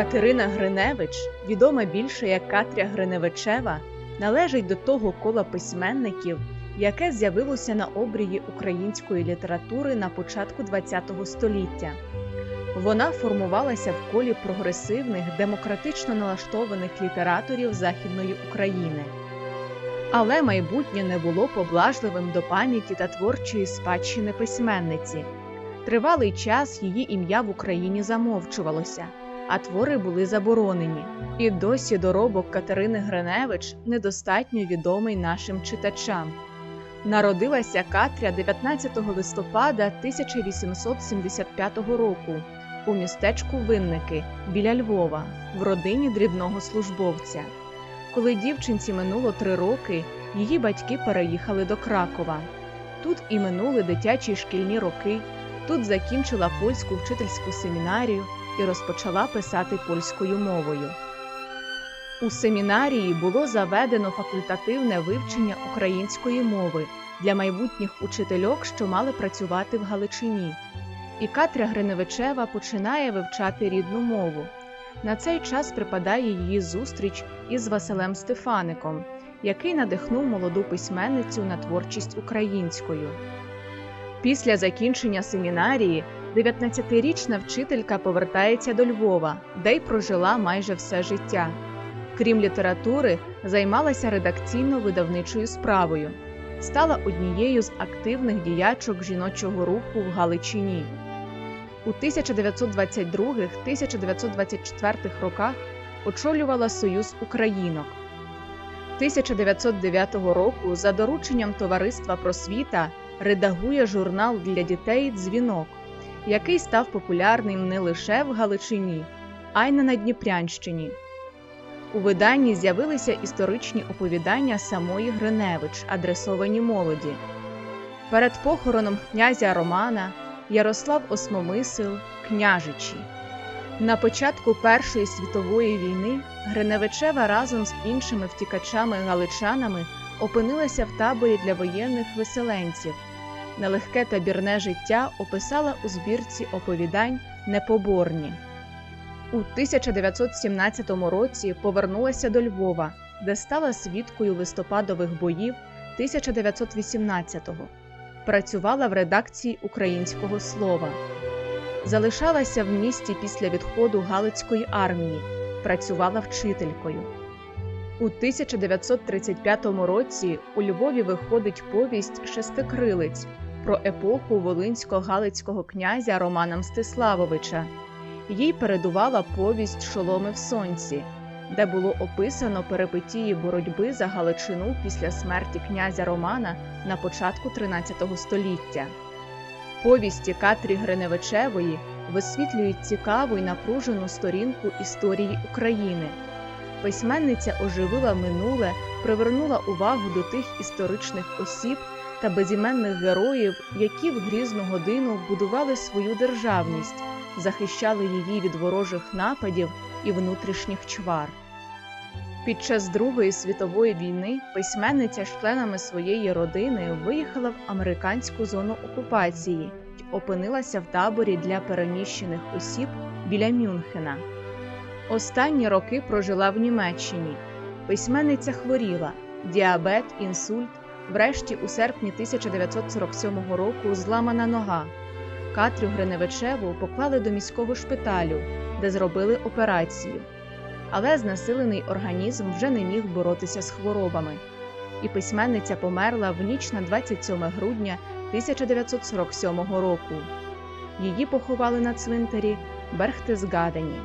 Катерина Гриневич, відома більше як Катря Гриневичева, належить до того кола письменників, яке з'явилося на обрії української літератури на початку ХХ століття. Вона формувалася в колі прогресивних, демократично налаштованих літераторів Західної України. Але майбутнє не було поблажливим до пам'яті та творчої спадщини письменниці. Тривалий час її ім'я в Україні замовчувалося, а твори були заборонені. І досі доробок Катерини Гриневич недостатньо відомий нашим читачам. Народилася Катря 19 листопада 1875 року у містечку Винники біля Львова в родині дрібного службовця. Коли дівчинці минуло три роки, її батьки переїхали до Кракова. Тут і минули дитячі шкільні роки. Тут закінчила польську вчительську семінарію і розпочала писати польською мовою. У семінарії було заведено факультативне вивчення української мови для майбутніх учительок, що мали працювати в Галичині. І Катря Гриневичева починає вивчати рідну мову. На цей час припадає її зустріч із Василем Стефаником, який надихнув молоду письменницю на творчість українською. Після закінчення семінарії 19-річна вчителька повертається до Львова, де й прожила майже все життя. Крім літератури, займалася редакційно-видавничою справою, стала однією з активних діячок жіночого руху в Галичині. У 1922-1924 роках очолювала Союз Українок. 1909 року за дорученням Товариства просвіта редагує журнал для дітей Дзвінок, який став популярним не лише в Галичині, а й на Надніпрянщині. У виданні з'явилися історичні оповідання самої Гриневич, адресовані молоді. Перед похороном князя Романа Ярослав Осмомисил княжичі. На початку Першої світової війни Гриневичева разом з іншими втікачами-галичанами опинилася в таборі для воєнних виселенців. Нелегке табірне життя описала у збірці оповідань Непоборні. У 1917 році повернулася до Львова, де стала свідкою листопадових боїв 1918-го. Працювала в редакції українського слова. Залишалася в місті після відходу Галицької армії, працювала вчителькою. У 1935 році у Львові виходить повість Шестикрилець про епоху волинсько-галицького князя Романа Мстиславовича. Їй передувала повість Шоломи в сонці, де було описано перипетії боротьби за Галичину після смерті князя Романа на початку 13 століття. Повісті Катрі Гриневичевої висвітлюють цікаву й напружену сторінку історії України. Письменниця оживила минуле, привернула увагу до тих історичних осіб та безіменних героїв, які в грізну годину будували свою державність, захищали її від ворожих нападів і внутрішніх чвар. Під час Другої світової війни письменниця з членами своєї родини виїхала в американську зону окупації й опинилася в таборі для переміщених осіб біля Мюнхена. Останні роки прожила в Німеччині. Письменниця хворіла, діабет, інсульт. Врешті, у серпні 1947 року, зламана нога. Катрю Гриневичеву поклали до міського шпиталю, де зробили операцію. Але знесилений організм вже не міг боротися з хворобами, і письменниця померла в ніч на 27 грудня 1947 року. Її поховали на цвинтарі Берхтесгадені.